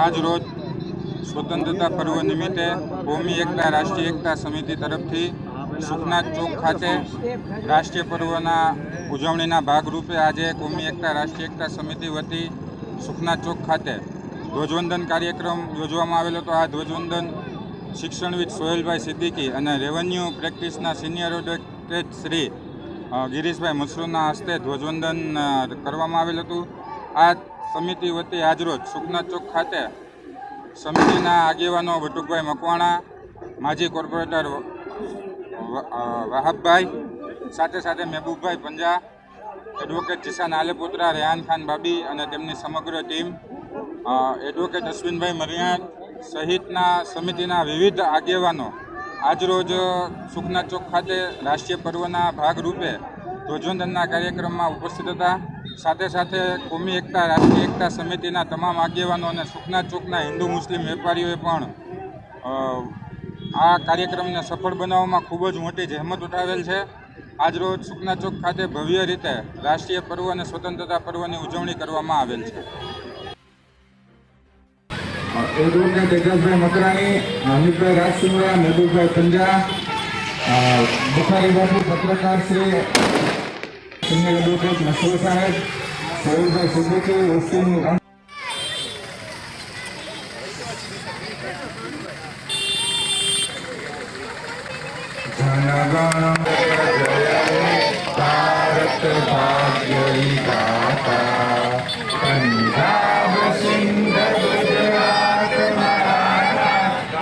આજ રોજ સ્વતંત્રતા પર્વ નિમિત્તે કોમી એકતા, રાષ્ટ્રીય એકતા સમિતિ તરફથી સુખનાથ ચોક ખાતે રાષ્ટ્રીય પર્વના ઉજવણીના ભાગરૂપે આજે કોમી એકતા, રાષ્ટ્રીય એકતા સમિતિ વતી સુખનાથ ચોક ખાતે ધ્વજવંદન કાર્યક્રમ યોજવામાં આવેલો હતો. આ ધ્વજવંદન શિક્ષણવિદ સોહેલભાઈ સિદ્દીકી અને રેવન્યુ પ્રેક્ટિસના સિનિયર એડવોકેટ શ્રી ગિરીશભાઈ મસરૂના હસ્તે ધ્વજવંદન કરવામાં આવેલ હતું. આ સમિતિ વતી આજરોજ સુખના ચોક ખાતે સમિતિના આગેવાનો વટુકભાઈ મકવાણા, માજી કોર્પોરેટર વાહબભાઈ, સાથે સાથે મહેબૂબભાઈ પંજા, એડવોકેટ જીસાન આલેપુત્રા, રેહાન ખાન બાબી અને તેમની સમગ્ર ટીમ એડવોકેટ અશ્વિનભાઈ મરિયાણ સહિતના સમિતિના વિવિધ આગેવાનો આજરોજ સુખનાથ ચોક ખાતે રાષ્ટ્રીય પર્વના ભાગરૂપે ધ્વજવંદનના કાર્યક્રમમાં ઉપસ્થિત હતા. સાથે સાથે કોમી એકતા, રાષ્ટ્રીય એકતા સમિતિના તમામ આગેવાનો અને સુખના ચોકના હિન્દુ મુસ્લિમ વેપારીઓએ પણ આ કાર્યક્રમને સફળ બનાવવામાં ખૂબ જ મોટી જહેમત ઉઠાવેલ છે. આજરોજ સુખના ચોક ખાતે ભવ્ય રીતે રાષ્ટ્રીય પર્વ અને સ્વતંત્રતા પર્વની ઉજવણી કરવામાં આવેલ છે. એડવોકેટ એજાજભાઈ મકરાણી અમિતભાઈ રાજસિંહરા મહેબૂબભાઈ પંજા બુખારી બાપુ, પત્રકાર શ્રી संजयदूत नसरी साहेब सैद सिद्दीकी वसीम जनगण जय भारत भाग्य विधाता पंजाब सिंध गुजरात मराठा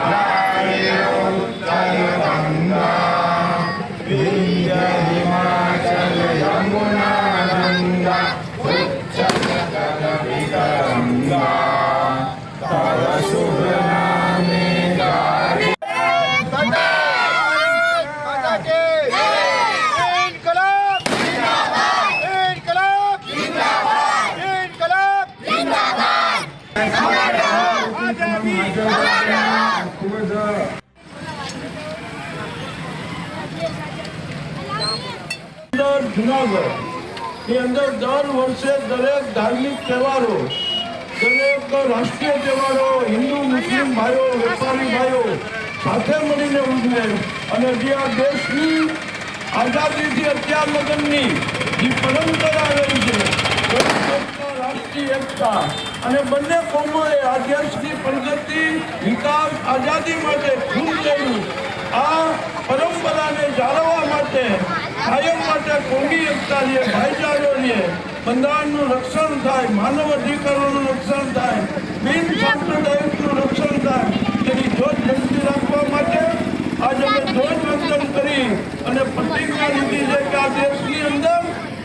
राज्य उत्तर बंगा विजय જુનાગઢ. એ અંદર દર વર્ષે દરેક ધાર્મિક તહેવારો, દરેક રાષ્ટ્રીય તહેવારો, હિન્દુ, મુસ્લિમ ભાઈઓ, વેપારી ભાઈઓ સાથે મળીને ઉજવે. અને જે આ દેશની આઝાદીથી અત્યાર લગ્નની જે પરંપરા રહી છે રાષ્ટ્રીય એકતા અને બંને કોમોએ આ પ્રગતિ, વિકાસ, આઝાદી માટે ખૂબ કર્યું. આ પરંપરાને જાળવવા માટે, કાયમ માટે કોમી એકતા ભાઈચારો લઈએ બંધારણનું રક્ષણ થાય, માનવ અધિકારોનું રક્ષણ થાય, બિન સાંપ્રદાયિકનું રક્ષણ થાય, તેની ધ્વજ જગતી રાખવા માટે આજે અમે ધ્વજવંદન કરી અને પ્રતિજ્ઞા લીધી છે કે આ દેશની અંદર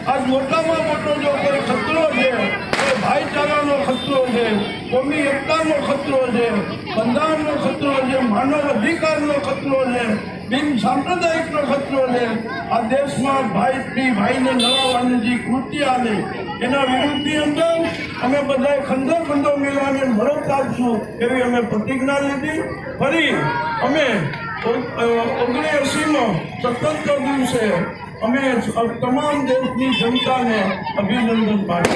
આજ મોટામાં મોટો જો કોઈ ખતરો છે તો ભાઈચારાનો ખતરો છે, કોમી એકતાનો ખતરો છે, બંધારણનો ખતરો છે, માનવ અધિકારનો ખતરો છે, બિન સાંપ્રદાયિકનો ખતરો છે. આ દેશમાં ભાઈ ભાઈને લડાવવાની જે કૃત્ય આવે એના વિરુદ્ધની અંદર અમે બધાએ ખંડો ખંડો મેળવાને લડત આપશું એવી અમે પ્રતિજ્ઞા લીધી. ફરી અમે ઓગણી એસીમાં સ્વતંત્ર દિવસે અમે તમામ દેશની જનતાને અભિનંદન પાઠવીએ